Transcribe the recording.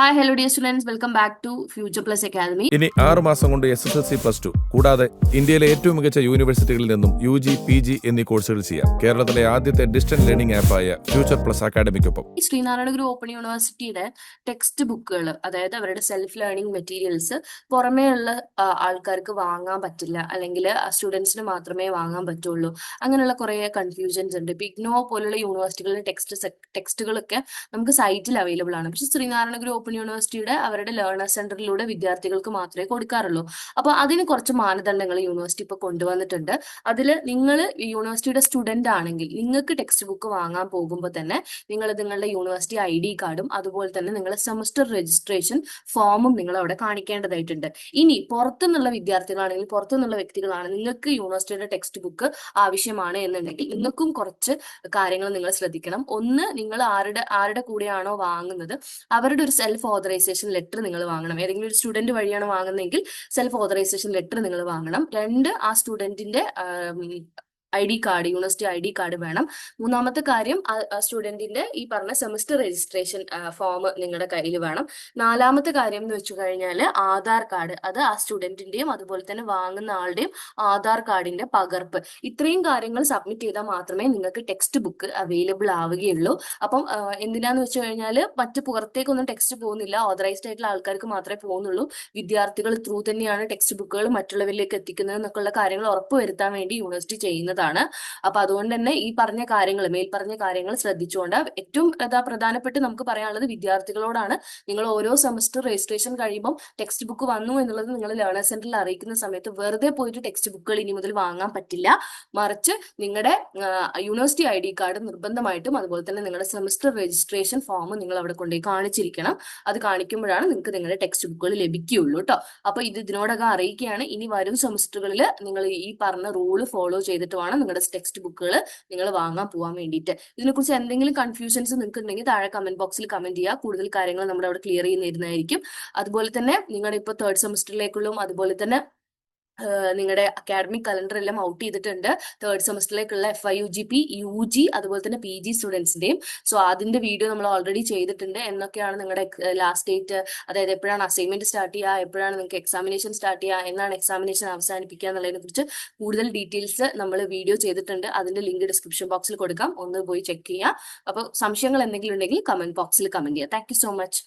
Hi hello dear students welcome back to Future Plus Academy ഇനി ആറ് മാസം കൊണ്ട് S S L C plus two കൂടാതെ ഇന്ത്യയിലെ ഏറ്റവും മികച്ച യൂണിവേഴ്സിറ്റികളിൽ നിന്നും യു ജി പി ജി എന്നീ കോഴ്സുകൾ ചെയ്യാം. കേരളത്തിലെ ആദ്യത്തെ ഡിസ്റ്റന്റ് ലേണിംഗ് ആപ്പായ ഫ്യൂച്ചർ പ്ലസ് അക്കാഡമിക്കൊപ്പം ഈ ശ്രീനാരായണ ഗുരു ഓപ്പൺ യൂണിവേഴ്സിറ്റിയുടെ ടെക്സ്റ്റ് ബുക്കുകൾ അതായത് അവരുടെ സെൽഫ് ലേണിംഗ് മെറ്റീരിയൽസ് പുറമേ ഉള്ള ആൾക്കാർക്ക് വാങ്ങാൻ പറ്റില്ല. അല്ലെങ്കിൽ സ്റ്റുഡൻസിന് മാത്രമേ വാങ്ങാൻ പറ്റുള്ളൂ. അങ്ങനെയുള്ള കുറേ കൺഫ്യൂഷൻസ് ഉണ്ട്. ഇപ്പൊ ഇഗ്നോ പോലുള്ള യൂണിവേഴ്സിറ്റികളുടെ ടെക്സ്റ്റ് ടെക്സ്റ്റുകളൊക്കെ നമുക്ക് സൈറ്റിൽ അവൈലബിൾ ആണ്. പക്ഷെ ശ്രീനാരായണ ഗുരു ഓപ്പൺ യൂണിവേഴ്സിറ്റിയുടെ അവരുടെ ലേണർ സെന്ററിലൂടെ വിദ്യാർത്ഥികൾക്ക് മാത്രമേ കൊടുക്കാറുള്ളൂ. അപ്പോൾ അതിന് കുറച്ച് മാനദണ്ഡങ്ങൾ യൂണിവേഴ്സിറ്റി ഇപ്പോൾ കൊണ്ടുവന്നിട്ടുണ്ട്. അതിൽ നിങ്ങൾ യൂണിവേഴ്സിറ്റിയുടെ സ്റ്റുഡന്റ് ആണെങ്കിൽ നിങ്ങൾക്ക് ടെക്സ്റ്റ് ബുക്ക് വാങ്ങാൻ പോകുമ്പോൾ തന്നെ നിങ്ങൾ നിങ്ങളുടെ യൂണിവേഴ്സിറ്റി ഐ ഡി കാർഡും അതുപോലെ തന്നെ നിങ്ങളുടെ സെമസ്റ്റർ രജിസ്ട്രേഷൻ ഫോമും നിങ്ങൾ അവിടെ കാണിക്കേണ്ടതായിട്ടുണ്ട്. ഇനി പുറത്തുനിന്നുള്ള വിദ്യാർത്ഥികളാണെങ്കിൽ പുറത്തുനിന്നുള്ള വ്യക്തികളാണെങ്കിൽ നിങ്ങൾക്ക് യൂണിവേഴ്സിറ്റിയുടെ ടെക്സ്റ്റ് ബുക്ക് ആവശ്യമാണ് എന്നുണ്ടെങ്കിൽ നിങ്ങൾക്കും കുറച്ച് കാര്യങ്ങൾ നിങ്ങൾ ശ്രദ്ധിക്കണം. ഒന്ന് നിങ്ങൾ ആരുടെ ആരുടെ കൂടെയാണോ വാങ്ങുന്നത്? അവരുടെ ഒരു സെൽഫ് ഓതറൈസേഷൻ ലെറ്റർ നിങ്ങൾ വാങ്ങണം. ഏതെങ്കിലും ഒരു സ്റ്റുഡന്റ് വഴിയാണ് വാങ്ങുന്നതെങ്കിൽ സെൽഫ് ഓതറൈസേഷൻ ലെറ്റർ നിങ്ങൾ വാങ്ങണം. രണ്ട് ആ സ്റ്റുഡന്റിന്റെ I D card university I D card വേണം. മൂന്നാമത്തെ കാര്യം സ്റ്റുഡന്റിന്റെ ഈ പറഞ്ഞ സെമസ്റ്റർ രജിസ്ട്രേഷൻ ഫോം നിങ്ങളുടെ കയ്യിൽ വേണം. നാലാമത്തെ കാര്യം എന്ന് വെച്ചു കഴിഞ്ഞാൽ ആധാർ കാർഡ് അത് ആ സ്റ്റുഡന്റിന്റെയും അതുപോലെ തന്നെ വാങ്ങുന്ന ആളുടെയും ആധാർ കാർഡിന്റെ പകർപ്പ്. ഇത്രയും കാര്യങ്ങൾ സബ്മിറ്റ് ചെയ്താൽ മാത്രമേ നിങ്ങൾക്ക് ടെക്സ്റ്റ് ബുക്ക് അവൈലബിൾ ആവുകയുള്ളൂ. അപ്പം എന്തിനാന്ന് വെച്ച് കഴിഞ്ഞാൽ മറ്റ് പുറത്തേക്കൊന്നും ടെക്സ്റ്റ് പോകുന്നില്ല. ഓതറൈസ്ഡ് ആയിട്ടുള്ള ആൾക്കാർക്ക് മാത്രമേ പോകുന്നുള്ളൂ. വിദ്യാർത്ഥികൾ ത്രൂ തന്നെയാണ് ടെക്സ്റ്റ് ബുക്കുകൾ മറ്റുള്ളവരിലേക്ക് എത്തിക്കുന്നത് എന്നൊക്കെയുള്ള കാര്യങ്ങൾ ഉറപ്പുവരുത്താൻ വേണ്ടി യൂണിവേഴ്സിറ്റി ചെയ്യുന്നതാണ് അപ്പൊ അതുകൊണ്ട് തന്നെ ഈ പറഞ്ഞ കാര്യങ്ങൾ മേൽ പറഞ്ഞ കാര്യങ്ങൾ ശ്രദ്ധിച്ചുകൊണ്ട് ഏറ്റവും പ്രധാനപ്പെട്ട് നമുക്ക് പറയാനുള്ളത് വിദ്യാർത്ഥികളോടാണ്. നിങ്ങൾ ഓരോ സെമസ്റ്റർ രജിസ്ട്രേഷൻ കഴിയുമ്പോൾ ടെക്സ്റ്റ് ബുക്ക് വന്നു എന്നുള്ളത് നിങ്ങൾ ലേണേഴ്സ് സെന്ററിൽ അറിയിക്കുന്ന സമയത്ത് വെറുതെ പോയിട്ട് ടെക്സ്റ്റ് ബുക്കുകൾ ഇനി മുതൽ വാങ്ങാൻ പറ്റില്ല. മറിച്ച് നിങ്ങളുടെ യൂണിവേഴ്സിറ്റി ഐ ഡി കാർഡ് നിർബന്ധമായിട്ടും അതുപോലെ തന്നെ നിങ്ങളുടെ സെമസ്റ്റർ രജിസ്ട്രേഷൻ ഫോം നിങ്ങൾ അവിടെ കൊണ്ടുപോയി കാണിച്ചിരിക്കണം. അത് കാണിക്കുമ്പോഴാണ് നിങ്ങൾക്ക് നിങ്ങളുടെ ടെക്സ്റ്റ് ബുക്കുകൾ ലഭിക്കുകയുള്ളൂ കേട്ടോ അപ്പൊ ഇത് ഇതിനോടകം അറിയിക്കുകയാണ്. ഇനി വരും സെമസ്റ്ററുകളിൽ നിങ്ങൾ ഈ പറഞ്ഞ റൂൾ ഫോളോ ചെയ്തിട്ട് വേണം നിങ്ങളുടെ ടെക്സ്റ്റ് ബുക്കുകൾ നിങ്ങൾ വാങ്ങാൻ പോകാൻ വേണ്ടിയിട്ട്. ഇതിനെക്കുറിച്ച് എന്തെങ്കിലും കൺഫ്യൂഷൻസ് നിങ്ങൾക്ക് ഉണ്ടെങ്കിൽ താഴെ കമന്റ് ബോക്സിൽ കമന്റ് ചെയ്യുക. കൂടുതൽ കാര്യങ്ങൾ നമ്മുടെ അവിടെ ക്ലിയർ ചെയ്യുന്നതായിരിക്കും. അതുപോലെ തന്നെ നിങ്ങളുടെ ഇപ്പോൾ തേർഡ് സെമസ്റ്ററിലേക്കുള്ളും അതുപോലെ തന്നെ നിങ്ങളുടെ അക്കാഡമിക് കലണ്ടർ എല്ലാം ഔട്ട് ചെയ്തിട്ടുണ്ട്. Third സെമസ്റ്ററിലേക്കുള്ള F I U G P U G അതുപോലെ തന്നെ പി ജി സ്റ്റുഡൻസിന്റെയും സോ അതിന്റെ വീഡിയോ നമ്മൾ ഓൾറെഡി ചെയ്തിട്ടുണ്ട്. എന്നൊക്കെയാണ് നിങ്ങളുടെ ലാസ്റ്റ് ഡേറ്റ് അതായത് എപ്പോഴാണ് അസൈൻമെന്റ് സ്റ്റാർട്ട് ചെയ്യുക എപ്പോഴാണ് നിങ്ങൾക്ക് എക്സാമിനേഷൻ സ്റ്റാർട്ട് ചെയ്യുക എന്നാണ് എക്സാമിനേഷൻ അവസാനിപ്പിക്കുക എന്നുള്ളതിനെ കുറിച്ച് കൂടുതൽ ഡീറ്റെയിൽസ് നമ്മൾ വീഡിയോ ചെയ്തിട്ടുണ്ട്. അതിന്റെ ലിങ്ക് ഡിസ്ക്രിപ്ഷൻ ബോക്സിൽ കൊടുക്കാം. ഒന്ന് പോയി ചെക്ക് ചെയ്യുക അപ്പോൾ സംശയങ്ങൾ എന്തെങ്കിലും ഉണ്ടെങ്കിൽ കമന്റ് ബോക്സിൽ കമന്റ് ചെയ്യുക താങ്ക് സോ മച്ച്